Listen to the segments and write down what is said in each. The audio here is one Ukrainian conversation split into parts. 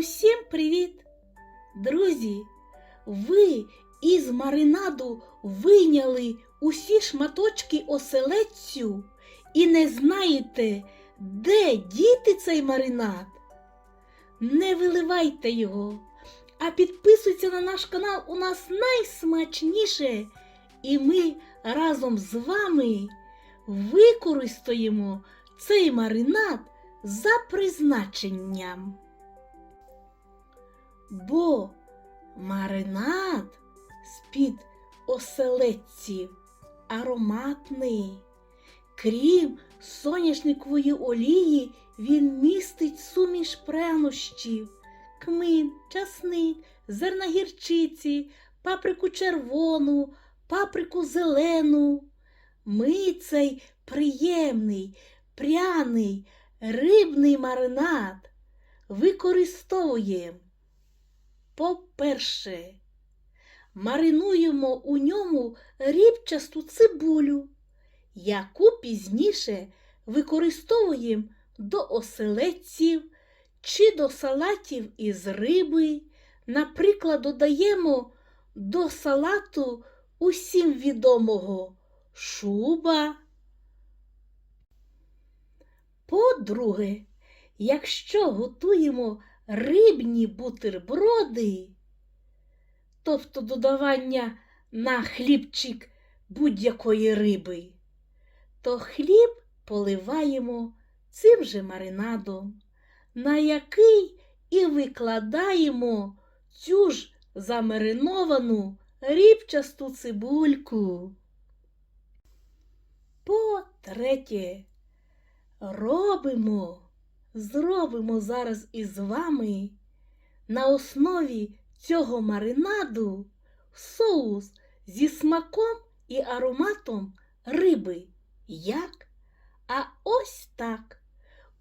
Усім привіт! Друзі! Ви із маринаду вийняли усі шматочки оселедцю і не знаєте, де діти цей маринад? Не виливайте його, а підписуйте на наш канал. У нас найсмачніше. І ми разом з вами використаємо цей маринад за призначенням. Бо маринад з-під оселедців ароматний. Крім соняшникової олії, він містить суміш прянощів, кмин, часник, зерна гірчиці, паприку червону, паприку зелену. Ми цей приємний, пряний, рибний маринад використовуємо. По-перше, маринуємо у ньому рібчасту цибулю, яку пізніше використовуємо до оселедців чи до салатів із риби. Наприклад, додаємо до салату усім відомого шуба. По-друге, якщо готуємо рибні бутерброди, тобто додавання на хлібчик будь-якої риби, то хліб поливаємо цим же маринадом, на який і викладаємо цю ж замариновану рібчасту цибульку. По-третє, робимо, зробимо зараз із вами на основі цього маринаду соус зі смаком і ароматом риби. Як? А ось так.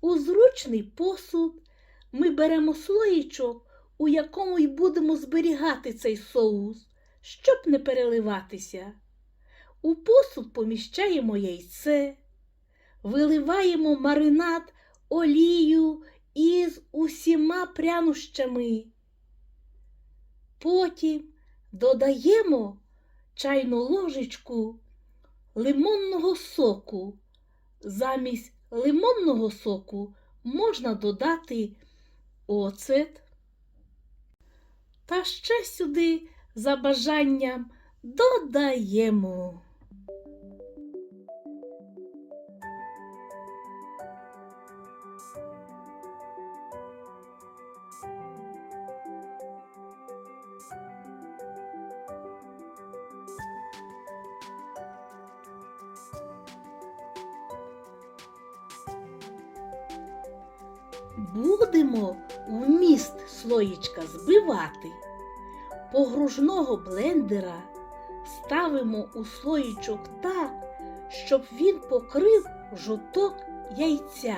У зручний посуд ми беремо слоїчок, у якому й будемо зберігати цей соус, щоб не переливатися. У посуд поміщаємо яйце, виливаємо маринад, олію із усіма прянощами. Потім додаємо чайну ложечку лимонного соку. Замість лимонного соку можна додати оцет. Та ще сюди за бажанням додаємо. Будемо вміст слоїчка збивати. Погружного блендера ставимо у слоїчок так, щоб він покрив жовток яйця.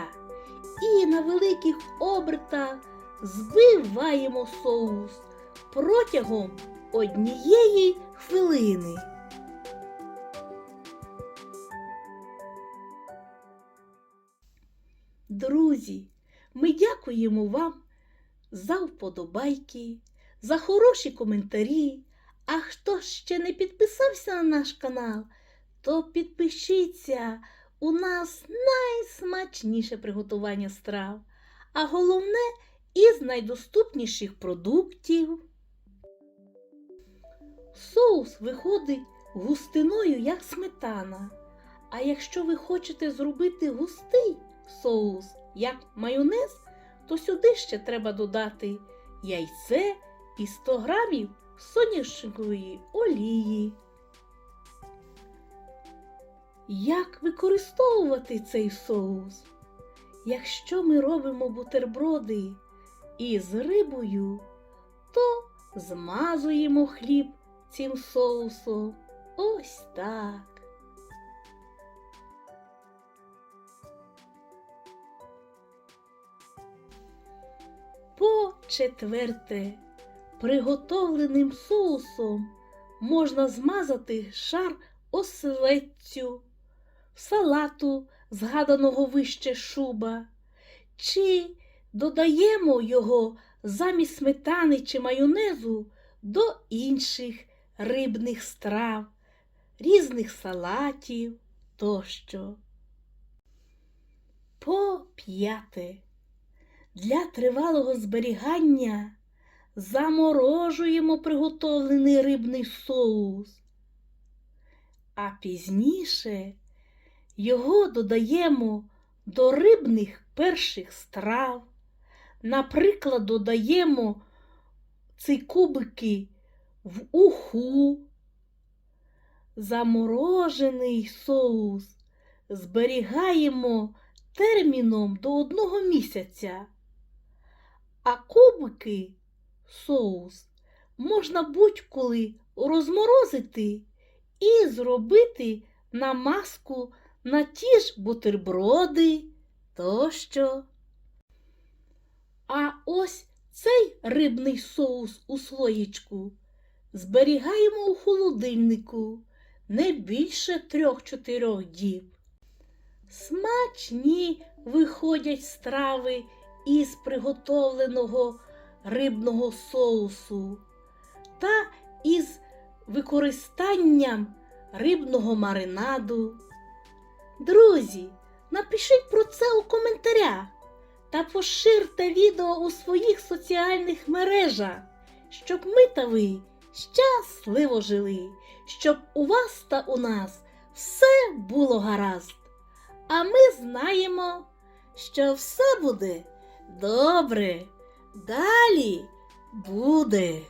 І на великих обертах збиваємо соус протягом однієї хвилини. Друзі, ми дякуємо вам за вподобайки, за хороші коментарі. А хто ще не підписався на наш канал, то підпишіться. У нас найсмачніше приготування страв, а головне із найдоступніших продуктів. Соус виходить густиною, як сметана. А якщо ви хочете зробити густий соус, як майонез, то сюди ще треба додати яйце і 100 грамів соняшникової олії. Як використовувати цей соус? Якщо ми робимо бутерброди із рибою, то змазуємо хліб цим соусом. Ось так. Четверте, приготовленим соусом можна змазати шар оселедцю, салату, згаданого вище шуба, чи додаємо його замість сметани чи майонезу до інших рибних страв, різних салатів тощо. По п'яте. Для тривалого зберігання заморожуємо приготовлений рибний соус, а пізніше його додаємо до рибних перших страв. Наприклад, додаємо ці кубики в уху. Заморожений соус зберігаємо терміном до одного місяця, а кубики соус можна будь-коли розморозити і зробити намазку на ті ж бутерброди тощо. А ось цей рибний соус у слоєчку зберігаємо у холодильнику не більше трьох-чотирьох діб. Смачні виходять страви із приготовленого рибного соусу та із використанням рибного маринаду. Друзі, напишіть про це у коментарях та поширте відео у своїх соціальних мережах, щоб ми та ви щасливо жили, щоб у вас та у нас все було гаразд. А ми знаємо, що все буде добре. Далі буде.